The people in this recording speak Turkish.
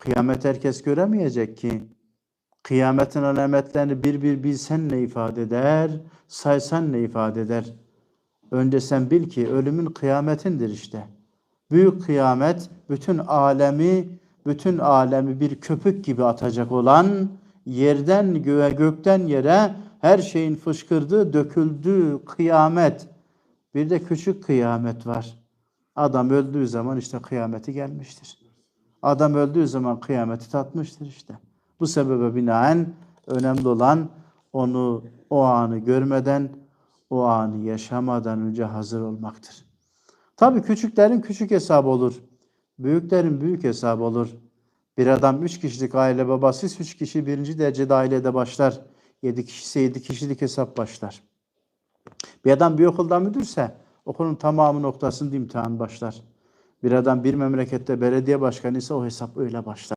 Kıyamet herkes göremeyecek ki. Kıyametin alametlerini bir bir bilsen ne ifade eder, saysan ne ifade eder. Önce sen bil ki ölümün kıyametindir işte. Büyük kıyamet bütün alemi, bütün alemi bir köpük gibi atacak olan, yerden göğe, gökten yere her şeyin fışkırdığı, döküldüğü kıyamet. Bir de küçük kıyamet var. Adam öldüğü zaman işte kıyameti gelmiştir. Adam öldüğü zaman kıyameti tatmıştır işte. Bu sebebe binaen önemli olan onu o anı görmeden, o anı yaşamadan önce hazır olmaktır. Tabii küçüklerin küçük hesabı olur. Büyüklerin büyük hesabı olur. Bir adam üç kişilik aile babasıysa üç kişi birinci derecede ailede başlar. Yedi kişi yedi kişilik hesap başlar. Bir adam bir okulda müdürse okulun tamamı noktasında imtihan başlar. Bir adam bir memlekette belediye başkanı ise o hesap öyle başlar.